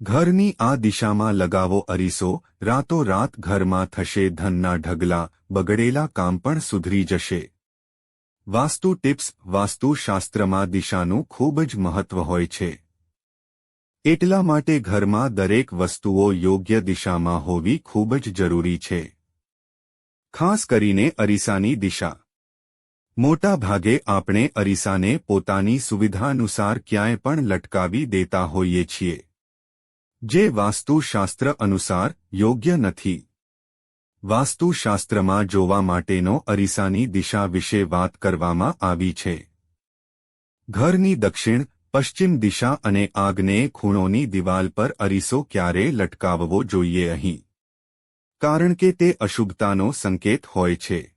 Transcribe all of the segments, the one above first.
ઘરની આ દિશામાં લગાવો અરીસો રાતોરાત ઘરમાં થશે ધનના ઢગલા, બગડેલા કામ પણ સુધરી જશે. વાસ્તુ ટિપ્સ વાસ્તુશાસ્ત્રમાં દિશાનું ખૂબ જ મહત્વ હોય છે. એટલા માટે ઘરમાં દરેક વસ્તુઓ યોગ્ય દિશામાં હોવી ખૂબ જ જરૂરી છે. ખાસ કરીને અરીસાની દિશા. મોટા ભાગે આપણે અરીસાને પોતાની સુવિધાનુસાર ક્યાંય પણ લટકાવી દેતા હોઈએ છીએ. જે વાસ્તુશાસ્ત્ર અનુસાર યોગ્ય નથી. વાસ્તુશાસ્ત્રમાં જોવા માટેનો અરીસાની દિશા વિશે વાત કરવામાં આવી છે. ઘરની દક્ષિણ, પશ્ચિમ દિશા અને આગ્નેય ખૂણોની દિવાલ પર અરીસો ક્યારે લટકાવવો જોઈએ અહીં? કારણ કે તે અશુભતાનો સંકેત હોય છે.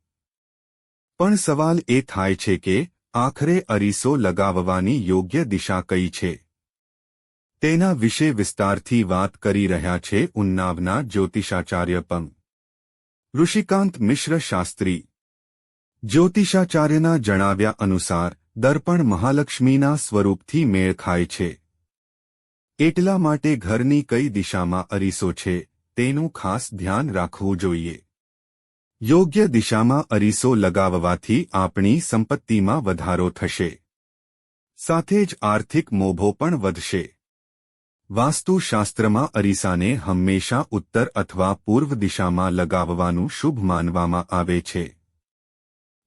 પણ સવાલ એ થાય છે કે આખરે અરીસો લગાવવાની યોગ્ય દિશા કઈ છે? તેના વિશે વિસ્તારથી વાત કરી રહ્યા છે ઉન્નાવના જ્યોતિષાચાર્ય પંગ ઋષિકાંત મિશ્ર શાસ્ત્રી. જ્યોતિષાચાર્યના જણાવ્યા અનુસાર, દર્પણ મહાલક્ષ્મીના સ્વરૂપથી મેળ ખાય છે. એટલા માટે ઘરની કઈ દિશામાં અરીસો છે, તેનું ખાસ ધ્યાન રાખવું જોઈએ. યોગ્ય દિશામાં અરીસો લગાવવાથી આપણી સંપત્તિમાં વધારો થશે. સાથે જ આર્થિક મોભો પણ વધશે. વાસ્તુશાસ્ત્રમાં અરીસાને હંમેશા ઉત્તર અથવા પૂર્વ દિશામાં લગાવવાનું શુભ માનવામાં આવે છે.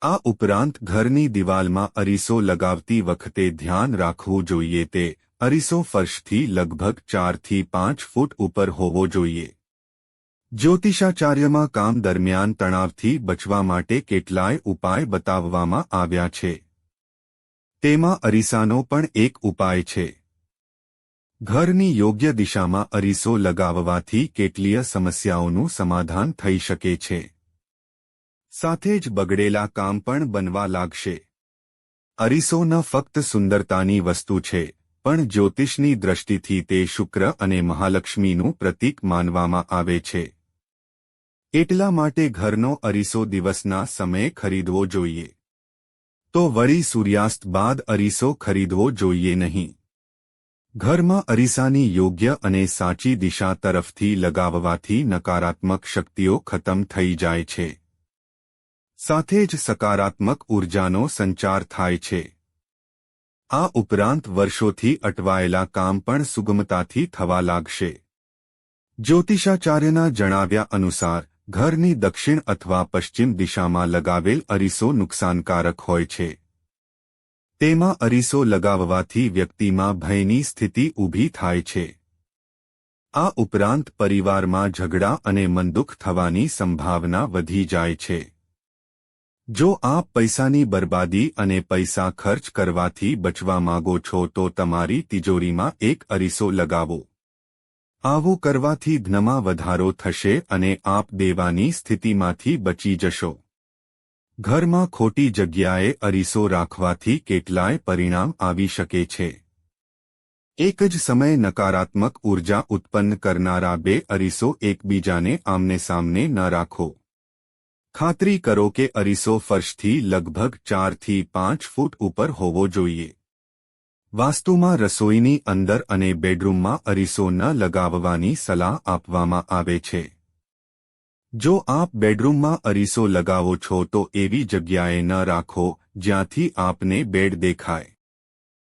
આ ઉપરાંત ઘરની દિવાલમાં અરીસો લગાવતી વખતે ધ્યાન રાખવું જોઈએ તે અરીસો ફર્શથી લગભગ ચારથી પાંચ ફૂટ ઉપર હોવો જોઈએ. જ્યોતિષાચાર્યમાં કામ દરમિયાન તણાવથી બચવા માટે કેટલાય ઉપાય બતાવવામાં આવ્યા છે. તેમાં અરીસાનો પણ એક ઉપાય છે. ઘરની યોગ્ય દિશામાં અરીસો લગાવવાથી કેટલીય સમસ્યાઓનું સમાધાન થઈ શકે છે. સાથે જ બગડેલા કામ પણ બનવા લાગશે. અરીસો ન ફક્ત સુંદરતાની વસ્તુ છે, પણ જ્યોતિષની દ્રષ્ટિથી તે શુક્ર અને મહાલક્ષ્મીનું પ્રતીક માનવામાં આવે છે. એટલા માટે ઘરનો અરીસો દિવસના સમયે ખરીદવો જોઈએ. તો વળી સૂર્યાસ્ત બાદ અરીસો ખરીદવો જોઈએ નહીં. ઘરમાં અરીસાની યોગ્ય અને સાચી દિશા તરફથી લગાવવાથી નકારાત્મક શક્તિઓ ખતમ થઈ જાય છે. સાથે જ સકારાત્મક ઉર્જાનો સંચાર થાય છે. આ ઉપરાંત વર્ષોથી અટવાયેલા કામ પણ સુગમતાથી થવા લાગશે. જ્યોતિષાચાર્યના જણાવ્યા અનુસાર, ઘરની દક્ષિણ અથવા પશ્ચિમ દિશામાં લગાવેલ અરીસો નુકસાનકારક હોય છે. તેમાં અરીસો લગાવવાથી વ્યક્તિમાં ભયની સ્થિતિ ઊભી થાય છે. આ ઉપરાંત પરિવારમાં ઝઘડા અને મનદુખ થવાની સંભાવના વધી જાય છે. જો આપ પૈસાની બરબાદી અને પૈસા ખર્ચ કરવાથી બચવા માગો છો તો તમારી તિજોરીમાં એક અરીસો લગાવો. આવું કરવાથી ધનમાં વધારો થશે અને આપ દેવાની સ્થિતિમાંથી બચી જશો. ઘરમાં ખોટી જગ્યાએ અરીસો રાખવાથી કેટલાય પરિણામ આવી શકે છે. એક જ સમયે નકારાત્મક ઊર્જા ઉત્પન્ન કરનારા બે અરીસો એકબીજાને આમને સામને ન રાખો. ખાતરી કરો કે અરીસો ફર્શથી લગભગ ચારથી પાંચ ફૂટ ઉપર હોવો જોઈએ. વાસ્તુમાં રસોઈની અંદર અને બેડરૂમમાં અરીસો ન લગાવવાની સલાહ આપવામાં આવે છે. જો આપ બેડરૂમમાં અરીસો લગાવો છો તો એવી જગ્યાએ ન રાખો જ્યાંથી આપને બેડ દેખાય.